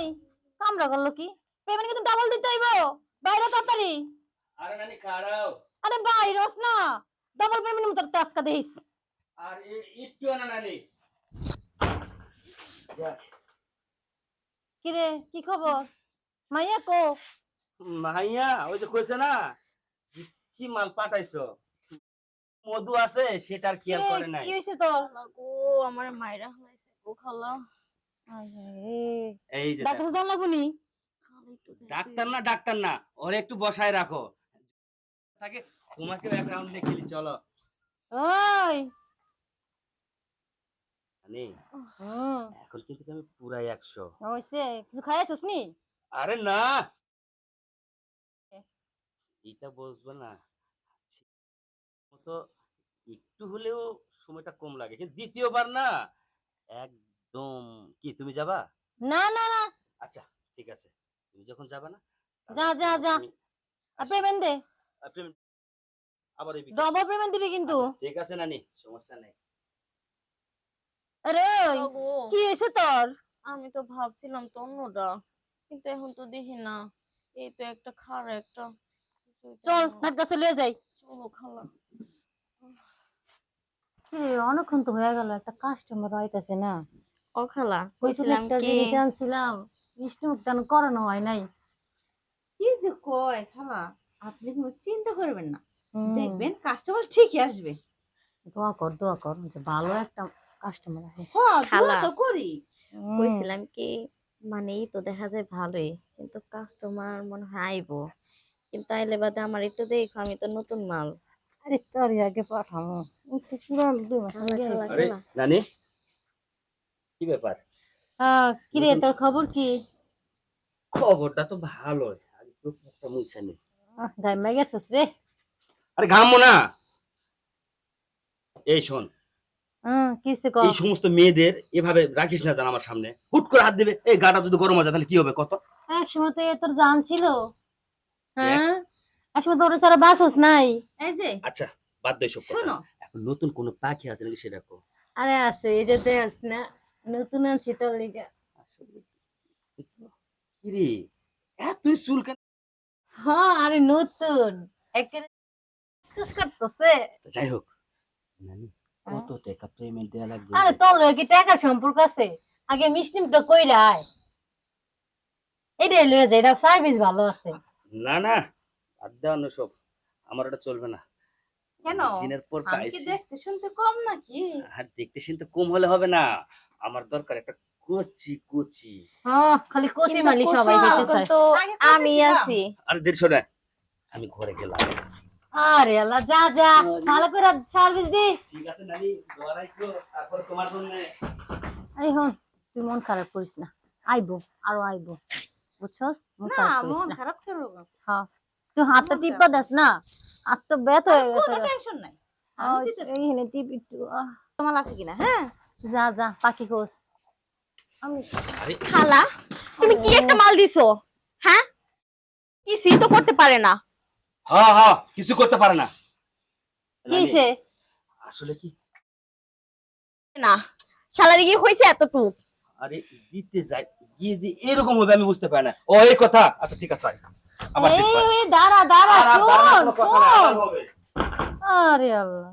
ওই কামড়া করল কি? পেমেন্ট কিন্তু ডাবল দিতে হইব? বাইরে তাড়াতাড়ি। আরে নানি খাড়াও। আরে বাইরস না। ডাবল পেমেন্ট মতো টাস্কা দেইস আর একটু না নানি। কি রে কি খবর? মাইয়া কো? মাইয়া ওই যে কইছে না কি মাল পাঠাইছো? মধু আছে সেটা আর খেয়াল করে নাই। কি হইছে তোর? খালা গো আমার মায়েরা হয়েছে গো খালা। এই যে ডাক্তার দাম লাগুনি খালা। একটু যাইতে ডাক্তার না ডাক্তার না। ওরে একটু বসায় রাখো। তাকে তোমাকে এক নিয়ে খেলি চলো। ওই। নানি এখন কিন্তু আমি পুরাই একশো। হইছে কিছু নি? আরে না। এটা না। তো একটু হলেও সময়টা কম লাগে। কিন্তু দ্বিতীয়বার না একদম কি তুমি যাবা? না না না। আচ্ছা ঠিক আছে। তুমি যখন যাবা না যা, যা, যা। পেমেন্ট দে। আর আবার এই। ডবল পেমেন্ট দিবি কিন্তু। আচ্ছা, ঠিক আছে নানি সমস্যা নেই। আরে ওই কি হইছে তোর? আমি তো ভাবছিলাম তো অন্যটা কিন্তু এখন তো দেখি না। এই তো একটা খারা একটা চল নাট কাছে লয়ে যাই। চলো খালা। কি অনেকক্ষণ তো হয়ে গেল একটা কাস্টমার আইতাছে না। ও খালা কইছিলাম কি আনছিলাম মিষ্টি করানো হয় নাই। কি যে কয় খালা আপনি কোনো চিন্তা করবেন না। দেখবেন কাস্টমার ঠিকই আসবে। দোয়া কর দোয়া কর যে ভালো একটা কাস্টমার হ্যাঁ খালা। তো করি। কইছিলাম কি মানে এই তো দেখা যায় ভালোই কিন্তু কাস্টমার মনে হয় আইবো। কিন্তু আইলে বাদে আমার একটু দেখো আমি তো নতুন মাল। আরে তোর আগে পাঠামো। পুরান দুই মাস আগে। নানি কি ব্যাপার? কি রে তোর খবর কি? খবরটা তো ভালোই আর একটু একটা মুছা নেই গাইমা গেছিস রে। আরে ঘামো না। এই শোন হুম কিসে কর এই সমস্ত মেয়েদের এভাবে রাখিস না জান আমার সামনে। হুট করে হাত দিবে এই গাটা যদি গরম হয়ে তাহলে কি হবে কত? এক সময় তো তোর জান ছিল। হ্যাঁ? এক সময় তোর সারা বাসস নাই। এই যে। আচ্ছা বাদ দে সব শোনো। এখন নতুন কোন পাখি আছে নাকি সেটা কো। আরে আছে এই যে দেখ না। নতুন আনছি তোর লিগা। কিরে? এতই চুল কেন হ্যাঁ আরে নতুন। একেবারে স্টস কাটতেছে যাই হোক নানি কত টাকা পেমেন্ট দেয়া লাগবে? আরে তোর কি টাকার সম্পর্ক আছে? আগে মিষ্টিমটা কইরা আয়। এটাই লয়ে যায় এটা সার্ভিস ভালো আছে। না না বাদ দেওয়ানো সব। আমার ওটা চলবে না। কেন? দিনের পর পাইছি। দেখতে শুনতে কম নাকি? আর দেখতে শুনতে কম হলে হবে না। আমার দরকার একটা কচি কচি। হ্যাঁ খালি কচি মালি সবাই কচি খেতে মাল চায় আমি। আছি। আর দেড়শো না আমি ঘরে গেলাম। আরে আল্লাহ যা যা ভালো করে সার্ভিস দিস। ঠিক আছে নানি তারপর তোমার জন্য। এই হন তুই মন খারাপ করিস না। আইবো আরও আইবো। বুঝছস? মন না খারাপ করিস মন না। খারাপ করব হ্যাঁ তুই হাতটা টিপা দেস না? হাত তো ব্যথ হয়ে গেছে। টেনশন নাই। আমি দিতেছি। এইখানে টিপ একটু তোমার আছে কিনা? হ্যাঁ? যা যা পাখি খোঁজ। খালা তুমি কি একটা মাল দিছো? হ্যাঁ? কিছুই তো করতে পারে না। হ্যাঁ হ্যাঁ কিছু করতে পারে না। কি আসলে কি? না শালারে কি হয়েছে এতটুকু। আরে দিতে যাই গিয়ে যে এরকম হবে আমি বুঝতে পারি না। ও এই কথা। আচ্ছা ঠিক আছে আবার দাঁড়া দাঁড়া শোন। আরে আল্লাহ।